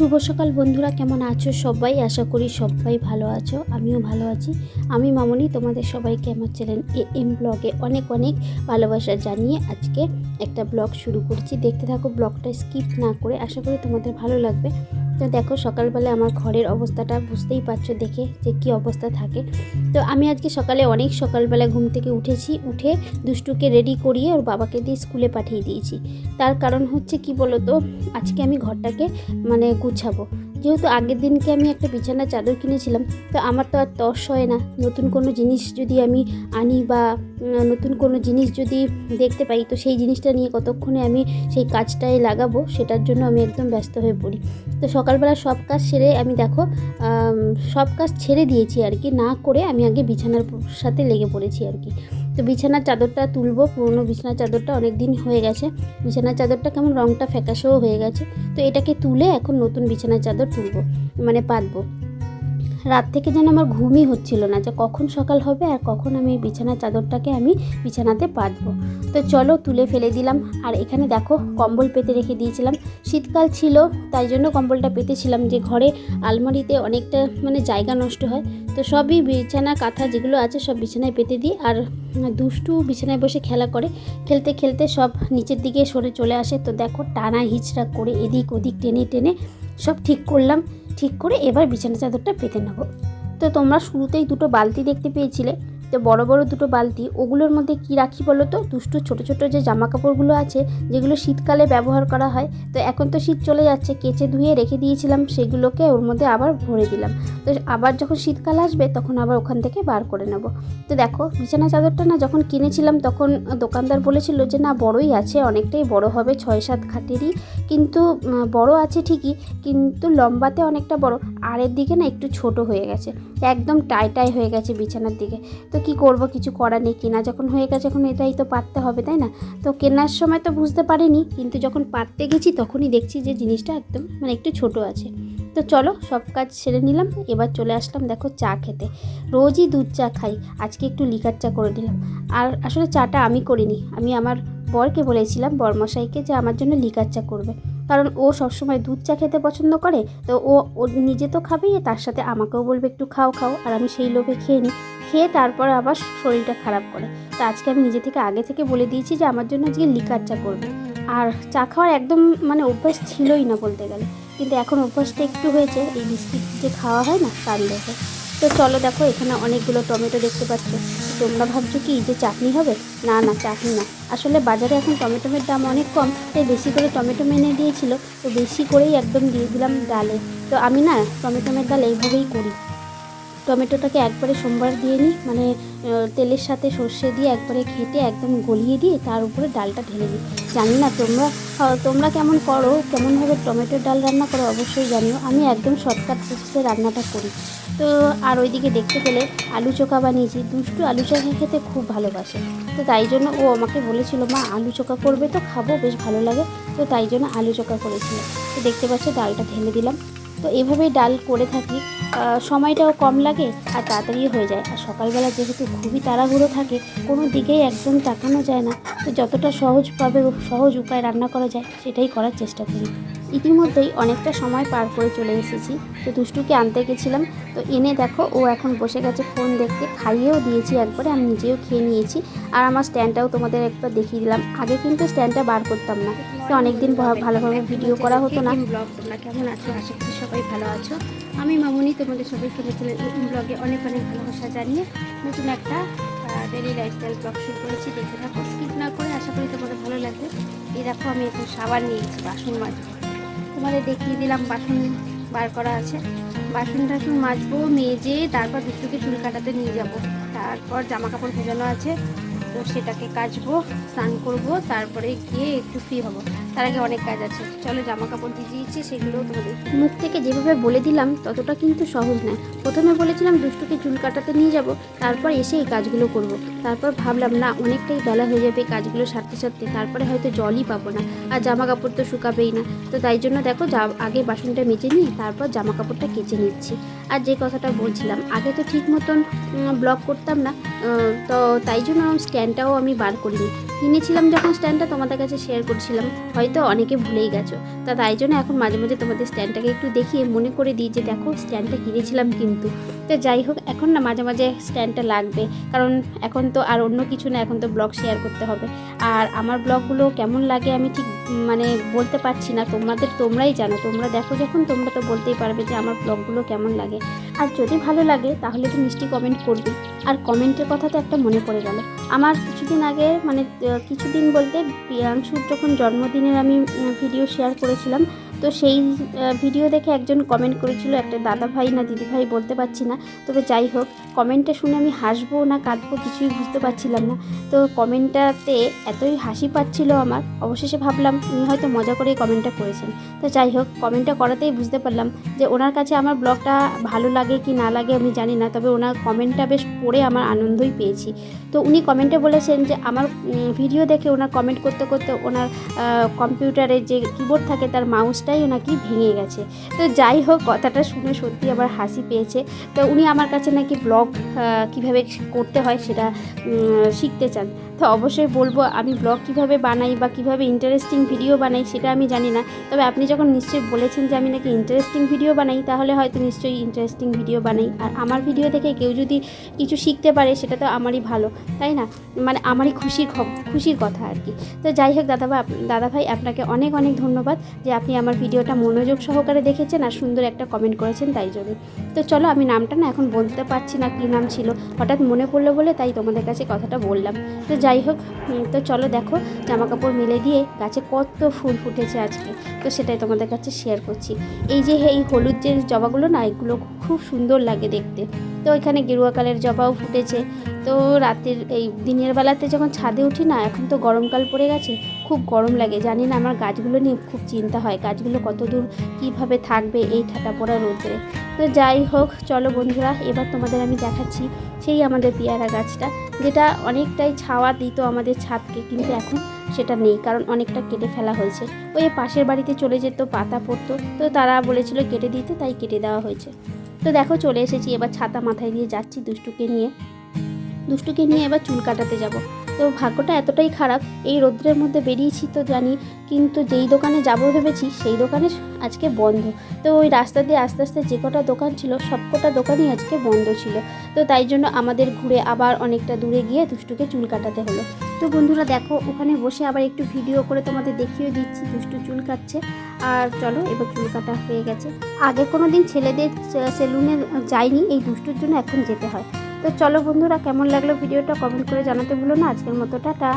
শুভ সকাল বন্ধুরা, কেমন আছো সবাই? আশা করি সবাই ভালো আছো, আমিও ভালো আছি। আমি মামনি, তোমাদের সবাইকে আমার চ্যানেল এ এম ব্লগে অনেক অনেক ভালোবাসা জানিয়ে আজকে একটা ব্লগ শুরু করছি। দেখতে থাকো, ব্লগটা স্কিপ না করে, আশা করি তোমাদের ভালো লাগবে। তো দেখো সকালবেলা আমার ঘরের অবস্থাটা বুঝতেই পারছ দেখে যে কী অবস্থা থাকে। তো আমি আজকে সকালে অনেক সকালবেলা ঘুম থেকে উঠেছি, উঠে দুষ্টুকে রেডি করিয়ে ওর বাবাকে দিয়ে স্কুলে পাঠিয়ে দিয়েছি। তার কারণ হচ্ছে কি তো আজকে আমি ঘরটাকে মানে গুছাবো। যেহেতু আগের দিনকে আমি একটা বিছানার চাদর কিনেছিলাম, তো আমার তো আর তস হয় না। নতুন কোনো জিনিস যদি আমি আনি বা নতুন কোনো জিনিস যদি দেখতে পাই, তো সেই জিনিসটা নিয়ে কতক্ষণে আমি সেই কাজটায় লাগাবো, সেটার জন্য আমি একদম ব্যস্ত হয়ে পড়ি। তো সকালবেলা সব কাজ সেরে আমি দেখো সব কাজ ছেড়ে দিয়েছি আর কি, না করে আমি আগে বিছানার সাথে লেগে পড়েছি আর কি। তো বিছানার চাদরটা তুলবো, পুরনো বিছানার চাদরটা অনেক দিন হয়ে গেছে। বিছানার চাদরটা কেমন রঙটা ফ্যাকাশেও হয়ে গেছে। তো এটাকে তুলে এখন নতুন বিছানার চাদর তুলবো মানে পাতবো। রাত থেকে যেন আমার ঘুমই হচ্ছিল না যে কখন সকাল হবে আর কখন আমি বিছানার চাদরটাকে আমি বিছানাতে পাতবো। তো চলো তুলে ফেলে দিলাম। আর এখানে দেখো কম্বল পেতে রেখে দিয়েছিলাম। শীতকাল ছিল, তাই জন্য কম্বলটা পেতেছিলাম যে ঘরে আলমারিতে অনেকটা মানে জায়গা নষ্ট হয়। তো সবই বিছানা, কাঁথা যেগুলো আছে সব বিছানায় পেতে দিই। আর দুষ্টু বিছানায় বসে খেলা করে। খেলতে খেলতে সব নিচের দিকে সরে চলে আসে। তো দেখো টানা হিচড়া করে এদিক ওদিক টেনে টেনে সব ঠিক করলাম। ঠিক করে এবার বিছানা চাদরটা পেতে নেব। তো তোমরা শুরুতেই দুটো বালতি দেখতে পেয়েছিলে। তো বড় বড় দুটো বালতি, ওগুলোর মধ্যে কি রাখি বলো তো? দুটো ছোট ছোট যে জামা কাপড়গুলো আছে, যেগুলো শীতকালে ব্যবহার করা হয়। তো এখন তো শীত চলে যাচ্ছে, কেচে ধুয়ে রেখে দিয়েছিলাম সেগুলোকে, ওর মধ্যে আবার ভরে দিলাম। তো আবার যখন শীতকাল আসবে, তখন আবার ওখান থেকে বার করে নেব। তো দেখো, বিছানা চাদরটা না যখন কিনেছিলাম, তখন দোকানদার বলেছিল যে, না, বড়ই আছে, অনেকটাই বড় হবে, ছয় সাত খাটেরই। কিন্তু বড় আছে ঠিকই, কিন্তু লম্বাতে অনেকটা বড়। আরের দিকে না একটু ছোট হয়ে গেছে। একদম টাই টাই হয়ে গেছে বিছানার দিকে। তো কি করব, কিছু করার নেই কেনা। যখন হয়ে গেছে, এখন এটাই তো পারতে হবে, তাই না? তো কেনার সময় তো বুঝতে পারিনি, কিন্তু যখন পাততে গেছি, তখনই দেখছি যে জিনিসটা একদম মানে একটু ছোট আছে। তো চলো, সব কাজ সেরে নিলাম, এবার চলে আসলাম, দেখো চা খেতে। রোজই দুধ চা খাই, আজকে একটু লিকার চা করে দিলাম। আর আসলে চাটা আমি করিনি, আমি আমার বরকে বলেছিলাম, বরমশাইকে, যে আমার জন্য লিকার চা করবে। কারণ ও সবসময় দুধ চা খেতে পছন্দ করে, তো ও ও নিজে তো খাবেই, তার সাথে আমাকেও বলবে, একটু খাও খাও, আর আমি সেই লোভে খেয়ে নিই। খেয়ে তারপর আবার শরীরটা খারাপ করে। তো আজকে আমি নিজে থেকে আগে থেকে বলে দিয়েছি যে আমার জন্য আজকে লিকার চা করবে। আর চা খাওয়ার একদম মানে অভ্যাস ছিলই না বলতে গেলে। কিন্তু এখন অভ্যাসটা একটু হয়েছে, এই বিস্কিট যে খাওয়া হয় না, তার দেখে তো চলো দেখো, এখানে অনেকগুলো টমেটো দেখতে পাচ্ছ। তোমরা ভাবছ কি, যে চাটনি হবে? না না, চাটনি না। আসলে বাজারে এখন টমেটোমের দাম অনেক কম, তাই বেশি করে টমেটো মেনে দিয়েছিল তো বেশি করেই একদম দিয়ে দিলাম ডালে। তো আমি না টমেটোমের ডাল এইভাবেই করি। টমেটোটাকে একবারে সোমবার দিয়ে নিই মানে তেলের সাথে সর্ষে দিয়ে একবারে ঘেটে একদম গলিয়ে দিয়ে তার উপরে ডালটা ঢেলে দিই। জানি না তোমরা তোমরা কেমন করো, কেমনভাবে টমেটোর ডাল রান্না করো অবশ্যই জানিও। আমি একদম শর্টকাট প্রসেসে রান্নাটা করি। তো, আর ওইদিকে দেখতে পেলে আলু চোখা বানিয়েছি। দুষ্টু আলু চোখা খেতে খুব ভালোবাসে। তো তাই জন্য ও আমাকে বলেছিল, মা, আলু চোখা করবে তো খাব, বেশ ভালো লাগে। তো তাই জন্য আলু চোখা করেছিল। তো দেখতে পাচ্ছ, ডালটা ঢেলে দিলাম। তো এভাবেই ডাল করে থাকি। সময়টাও কম লাগে আর তাড়াতাড়ি হয়ে যায়। আর সকালবেলা যেহেতু খুবই তাড়াহুড়ো থাকে, কোনো দিকেই একদম তাকানো যায় না। তো যতটা সহজভাবে সহজ উপায় রান্না করা যায়, সেটাই করার চেষ্টা করি। ইতিমধ্যেই অনেকটা সময় পার করে চলে এসেছি। তো দুষ্টুকে আনতে গেছিলাম। তো এনে দেখো, ও এখন বসে গেছে ফোন দেখতে। খাইয়েও দিয়েছি একবারে, আমি নিজেও খেয়ে নিয়েছি। আর আমার স্ট্যান্ডটাও তোমাদের একবার দেখিয়ে দিলাম। আগে কিন্তু স্ট্যান্ডটা বার করতাম না। তো অনেকদিন ভালোভাবে ভিডিও করা হতো না। ব্লগ তোমরা কেমন আছো? আশা করি সবাই ভালো আছো। আমি মামুনি, তোমাদের সবাইকে চ্যানেল ব্লগে অনেক অনেক ভালোবাসা জানিয়ে নতুন একটা ডেলি লাইফস্টাইল ব্লগ শুরু করেছি। দেখে থাকো স্কিপ না করে আশা করি তোমাদের ভালো লাগবে। এই দেখো, আমি এখন সাবান নিয়েছি, বাসন মাজবো তোমাদের দেখিয়ে দিলাম, বাসন বার করা আছে। বাসন টাসন মাজবো, মেজে তারপর দুটোকে চুল কাটাতে নিয়ে যাব। তারপর জামা কাপড় ভেজানো আছে, তো সেটাকে কাচবো, স্নান করব, তারপরে গিয়ে একটু ফ্রি হব। তার আগে অনেক কাজ আছে। চলো জামা কাপড় ভিজিয়েছি সেগুলোও তোমাদের মুখ থেকে যেভাবে বলে দিলাম, ততটা কিন্তু সহজ নয়। প্রথমে বলেছিলাম দুষ্টুকে চুল কাটাতে নিয়ে যাব, তারপর এসে এই কাজগুলো করব। তারপর ভাবলাম, না, অনেকটাই বেলা হয়ে যাবে কাজগুলো সারতে সারতে, তারপরে হয়তো জলই পাবো না। আর জামা কাপড় তো শুকাবেই না। তো তাই জন্য দেখো, যা, আগে বাসনটা মেজে নিই, তারপর জামা কাপড়টা কেচে নিচ্ছি। আর যে কথাটা বলছিলাম, আগে তো ঠিক মতন ব্লগ করতাম না তো তাই জন্য স্ট্যান্ডটাও আমি বার করিনি। কিনেছিলাম যখন স্ট্যান্ডটা তোমাদের কাছে শেয়ার করছিলাম, হয়তো অনেকে ভুলেই গেছো। তা তাই জন্য এখন মাঝে মাঝে তোমাদের স্ট্যান্ডটাকে একটু দেখিয়ে মনে করে দিই যে দেখো স্ট্যান্ডটা কিনেছিলাম কিন্তু। তো যাই হোক, এখন না মাঝে মাঝে স্ট্যান্ডটা লাগবে। কারণ এখন তো আর অন্য কিছু না, এখন তো ব্লগ শেয়ার করতে হবে। আর আমার ব্লগগুলো কেমন লাগে আমি ঠিক মানে বলতে পারছি না। তোমাদের তোমরাই জানো। তোমরা দেখো যখন, তোমরা তো বলতেই পারবে যে আমার ব্লগগুলো কেমন লাগে। আর যদি ভালো লাগে, তাহলে তো মিষ্টি কমেন্ট করবে। আর কমেন্টের কথা তো একটা মনে পড়ে গেল। আমার কিছুদিন আগে মানে কিছুদিন বলতে, প্রিয়াংশুর যখন জন্মদিনের আমি ভিডিও শেয়ার করেছিলাম তো সেই ভিডিও দেখে একজন কমেন্ট করেছিল, একটা দাদা ভাই না দিদি ভাই বলতে পারছি না। তবে যাই হোক কমেন্টটা শুনে আমি হাসবো না, কাঁদবো, কিছুই বুঝতে পারছিলাম না। তো কমেন্টটাতে এতই হাসি পাচ্ছিল আমার, অবশেষে ভাবলাম উনি হয়তো মজা করেই কমেন্টটা করেছেন। তো যাই হোক কমেন্টটা করাতেই বুঝতে পারলাম যে ওনার কাছে আমার ব্লগটা ভালো লাগে কি না লাগে আমি জানি না, তবে ওনার কমেন্টটা বেশ পড়ে আমার আনন্দই পেয়েছি। তো উনি কমেন্টে বলেছেন যে আমার ভিডিও দেখে ওনার কমেন্ট করতে করতে ওনার কম্পিউটারে যে কিবোর্ড থাকে তার মাউসটাই নাকি ভেঙে গেছে। তো যাই হোক, কথাটা শুনে সত্যি আবার হাসি পেয়েছে। তো উনি আমার কাছে নাকি ব্লগ কীভাবে করতে হয় সেটা শিখতে চান। তো অবশ্যই বলব, আমি ব্লগ কীভাবে বানাই বা কীভাবে ইন্টারেস্টিং ভিডিও বানাই সেটা আমি জানি না। তবে আপনি যখন নিশ্চয়ই বলেছেন যে আমি নাকি ইন্টারেস্টিং ভিডিও বানাই, তাহলে হয়তো নিশ্চয়ই ইন্টারেস্টিং ভিডিও বানাই। আর আমার ভিডিও দেখে কেউ যদি কিছু শিখতে পারে, সেটা তো আমারই ভালো, তাই না? মানে আমারই খুশির খুশির কথা আর কি। তো যাই হোক, দাদা ভাই আপনাকে অনেক অনেক ধন্যবাদ যে আপনি আমার ভিডিওটা মনোযোগ সহকারে দেখেছেন আর সুন্দর একটা কমেন্ট করেছেন তাই জন্য। তো চলো, আমি নামটা না এখন বলতে পারছি না কী নাম ছিল। হঠাৎ মনে পড়ল বলে তাই তোমাদের কাছে কথাটা বললাম। তো যাই হোক তো চলো দেখো জামা কাপড় মেলে দিয়ে গাছে কত ফুল ফুটেছে আজকে। তো সেটাই তোমাদের কাছে শেয়ার করছি। এই যে এই হলুদ যে জবাগুলো না, এগুলো খুব সুন্দর লাগে দেখতে। তো এখানে গেরুয়া কালের জবাও ফুটেছে। তো রাতের এই দিনের বেলাতে যখন ছাদে উঠি না, এখন তো গরমকাল পড়ে গেছে, খুব গরম লাগে। জানি না আমার গাছগুলো নিয়ে খুব চিন্তা হয়, গাছগুলো কত দূর কীভাবে থাকবে এই ঠাটা পড়া রোদ্রে। তো যাই হোক, চলো বন্ধুরা, এবার তোমাদের আমি দেখাচ্ছি সেই আমাদের পেয়ারা গাছটা, যেটা অনেকটাই ছাওয়া দিত আমাদের ছাদকে, কিন্তু এখন সেটা নেই, কারণ অনেকটা কেটে ফেলা হয়েছে। ওই পাশের বাড়িতে চলে যেত, পাতা পড়তো। তো তারা বলেছিল কেটে দিতে, তাই কেটে দেওয়া হয়েছে। তো দেখো, চলে এসেছি। এবার ছাতা মাথায় দিয়ে যাচ্ছি দুষ্টুকে নিয়ে। দুষ্টুকে নিয়ে এবার চুল কাটাতে যাব। তো ভাগ্যটা এতটাই খারাপ, এই রৌদ্রের মধ্যে বেরিয়েছি তো জানি, কিন্তু যেই দোকানে যাব ভেবেছি, সেই দোকানে আজকে বন্ধ। তো ওই রাস্তা দিয়ে আস্তে আস্তে যে কটা দোকান ছিল, সব কটা দোকানই আজকে বন্ধ ছিল। তো তাই জন্য আমাদের ঘুরে আবার অনেকটা দূরে গিয়ে দুষ্টুকে চুল কাটাতে হলো। তো বন্ধুরা দেখো, ওখানে বসে আবার একটু ভিডিও করে তোমাদের দেখিয়ে দিচ্ছি, দুষ্টু চুল কাটছে। আর চলো, এবার চুল কাটা হয়ে গেছে। আগে কোনো দিন ছেলেদের সেলুনে যাইনি, এই দুষ্টুর জন্য এখন যেতে হয়। তো চলো বন্ধুরা কেমন লাগল ভিডিওটা কমেন্ট করে জানাতে ভুলো না। আজকের মতো টাটা।